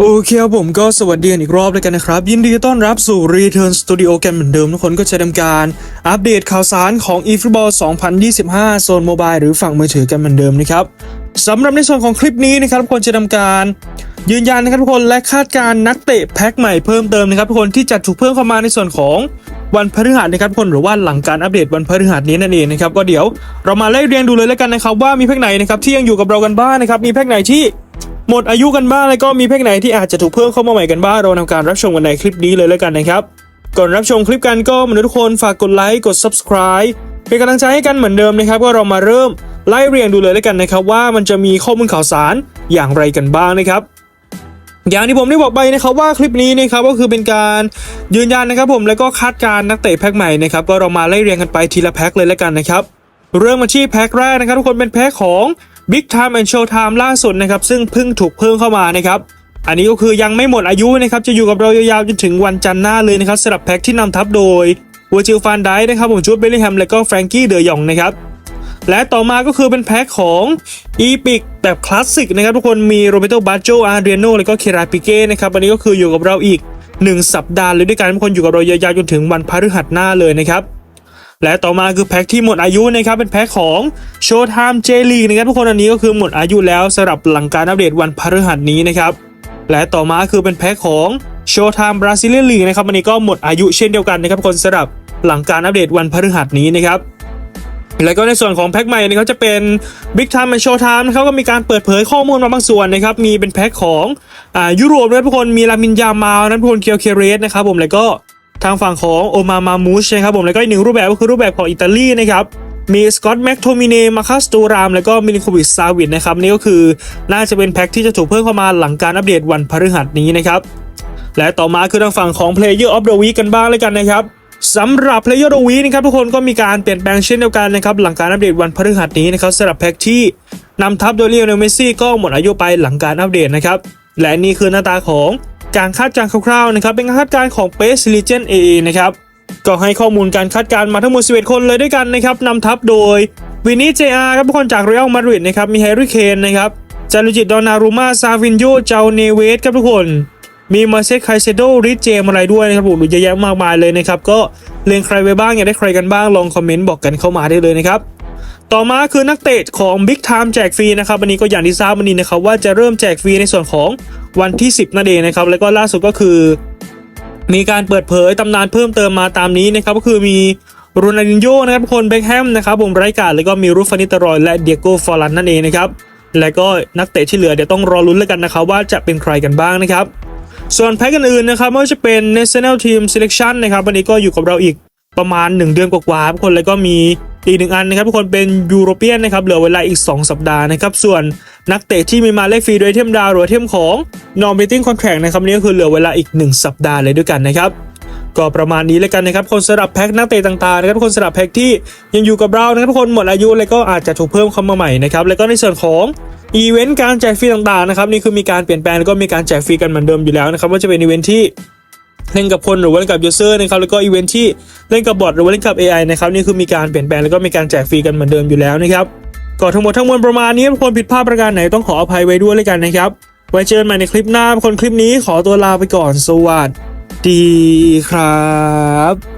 โอเคครับผมก็สวัสดีกันอีกรอบเลยกันนะครับ ยินดีต้อนรับสู่ Return Studio กันเหมือนเดิม ทุกคนก็จะทำการอัปเดตข่าวสารของ eFootball 2025 โซนโมบายหรือฝั่งมือถือกันเหมือนเดิมนะครับสำหรับในส่วนของคลิปนี้นะครับทุกคนจะทำการ ยืนยันนะครับทุกคนและคาดการณ์นักเตะแพ็คใหม่เพิ่มเติมนะครับทุกคนที่จะถูกเพิ่มเข้ามาในส่วนของวันพฤหัสนะครับทุกคนหรือว่าหลังการอัปเดตวันพฤหัสนี้นั่นเองนะครับก็เดี๋ยวเรามาไล่เรียงดูเลยแล้วกันนะครับว่ามีแพ็คไหนนะครับที่ยังอยู่กับเรากันบ้างนะครับมีแพ็คไหนที่ หมดอายุกันบ้างแล้วก็มีเพลงไหนที่อาจจะถูกเพิ่มเข้ามาใหม่กันบ้างเราทำการรับชมกันในคลิปนี้เลยแล้วกันนะครับ ก่อนรับชมคลิปกันก็มนุษย์ทุกคนฝากกดไลค์กด subscribe เป็นกำลังใจให้กันเหมือนเดิมนะครับก็เรามาเริ่มไล่เรียงดูเลยแล้วกันนะครับ ว่ามันจะมีข้อมูลข่าวสารอย่างไรกันบ้างนะครับอย่างที่ผมได้บอกไปนะครับว่าคลิปนี้นะครับก็คือเป็นการยืนยันนะครับผมแล้วก็คาดการณ์นักเตะแพ็คใหม่นะครับก็เรามาไล่เรียงกันไปทีละแพ็คเลยแล้วกันนะครับ เริ่มมาที่แพ็คแรกนะครับ ทุกคนเป็นแพ็คของ Big Time and Show Time ล่าสุดนะครับซึ่งเพิ่งถูกเพิ่มเข้ามานะครับอันนี้ก็คือยังไม่หมดอายุนะครับจะอยู่กับเรายาวๆจนถึงวันจันทร์หน้าเลยนะครับสำหรับแพ็คที่นำทับโดยวัจิลฟานไดนะครับผมจูดเบลลิแฮมและก็แฟรงกี้เดอยองนะครับและต่อมาก็คือเป็นแพ็คของ e p i c แบบคลาสสิกนะครับทุกคนมีโรเบโตบาโจอาร์เดโนแล้วก็เคราปิเก้นะครับอันนี้ก็คืออยู่กับเราอีก 1 สัปดาห์เลยด้วยกันทุกคนอยู่กับเรายาวๆจนถึงวันพฤหัสหน้าเลยนะครับ และต่อมาคือแพ็คที่หมดอายุนะครับเป็นแพ็คของ Showtime J League นะครับทุกคนอันนี้ก็คือหมดอายุแล้วสำหรับหลังการอัปเดตวันพฤหัสนี้นะครับและต่อมาคือเป็นแพ็คของ Showtime Brazilian League นะครับอันนี้ก็หมดอายุเช่นเดียวกันนะครับคนสำหรับหลังการอัปเดตวันพฤหัสนี้นะครับแล้วก็ในส่วนของแพ็คใหม่นะครับจะเป็น Big Time and Show Time นะครับก็มีการเปิดเผยข้อมูลมาบางส่วนนะครับ มีเป็นแพ็คของอ่ายุโรปนะทุกคน มีลามินยามาลนะทุกคนเคียวเคเรสนะครับผม แล้วก็ ทางฝั่งของโอมามามูชนะครับผมแล้วก็อีกหนึ่งรูปแบบก็คือรูปแบบของอิตาลีนะครับมีสกอตแม็กโทมิเนมาคัสตูรามแล้วก็มิลิโควิชซาวิดนะครับนี่ก็คือน่าจะเป็นแพ็คที่จะถูกเพิ่มเข้ามาหลังการอัปเดตวันพฤหัสนี้นะครับและต่อมาคือทางฝั่งของ Player of the Week กันบ้างเลยกันนะครับสำหรับ Player of the Week นะครับทุกคนก็มีการเปลี่ยนแปลงเช่นเดียวกันนะครับหลังการอัปเดตวันพฤหัสนี้นะครับสำหรับแพ็กที่นำทัพโดยเลียนเมสซี่ก็หมดอายุไปหลังการอัปเดตนะครับและนี่คือหน้าตาของ การคาดการณ์คร่าวๆนะครับเป็นการคาดการณ์ของ Base l e g e n AA นะครับก็ให้ข้อมูลการคาดการณ์มาทั้งหมด 11 คนเลยด้วยกันนะครับนำทัพโดยวินนี่เจอาร์ครับทุกคนจากเรอัลมาดริดนะครับมีแฮร์รี่เคนนะครับจารุจิตดอนารูมาซาวินโยเจ้าเนเวสครับทุกคนมีมาเซคไคเซโดริเจมอะไรด้วยนะครับผมเยอะแยะมากมายเลยนะครับ ก็เลียงใครไว้บ้างอยากได้ใครกันบ้างลองคอมเมนต์บอกกันเข้ามาได้เลยนะครับ ต่อมาคือนักเตะของ Big Time แจกฟรีนะครับวันนี้ก็อย่างที่ทราบวันนี้นะครับว่าจะเริ่มแจกฟรีในส่วนของวันที่ 10 นั่นเองนะครับแล้วก็ล่าสุดก็คือ มีการเปิดเผยตำนานเพิ่มเติมมาตามนี้นะครับก็คือมีโรนัลดินโญ่นะครับคนเบคแฮมนะครับผมไรกาดแล้วก็มีรูฟานิตรอย และเดียโก้ฟอรันนั่นเองนะครับและก็นักเตะที่เหลือเดี๋ยวต้องรอลุ้นแล้วกันนะครับว่าจะเป็นใครกันบ้างนะครับส่วนแพ็กอื่นๆนะครับไม่ว่าจะเป็น National Team Selection นะครับวันนี้ก็อยู่กับเราอีกประมาณ 1 เดือนกว่าๆคนแล้วก็มี อีกหนึ่งอันนะครับทุกคนเป็นยูโรเปียนนะครับเหลือเวลาอีก 2 สัปดาห์นะครับส่วนนักเตะที่มีมาเลขฟรีโดยเทมดาวหรือเทมของ Non Betting Contract นะครับนี่ก็คือเหลือเวลาอีก 1 สัปดาห์เลยด้วยกันนะครับก็ประมาณนี้เลยกันนะครับ คนสำหรับแพ็คนักเตะต่างๆนะครับคนสำหรับแพ็คที่ยังอยู่กับเรานะครับทุกคนหมดอายุแล้วก็อาจจะถูกเพิ่มเข้ามาใหม่นะครับแล้วก็ในส่วนของอีเวนต์การแจกฟรีต่างๆนะครับนี่คือมีการเปลี่ยนแปลงแล้วก็มีการแจกฟรีกันเหมือนเดิมอยู่แล้วนะครับว่าจะเป็นอีเวนต์ที่ เล่นกับคนหรือว่าเล่นกับยูเซอร์นะครับแล้วก็อีเวนท์ที่เล่นกับบอทหรือว่าเล่นกับ AI นะครับนี่คือมีการเปลี่ยนแปลงแล้วก็มีการแจกฟรีกันเหมือนเดิมอยู่แล้วนะครับก็ทั้งหมดทั้งมวลประมาณนี้ทุกคนผิดพลาดประการไหนต้องขออภัยไว้ด้วยเลยกันนะครับไว้เจอกันใหม่ในคลิปหน้าคนคลิปนี้ขอตัวลาไปก่อนสวัสดีครับ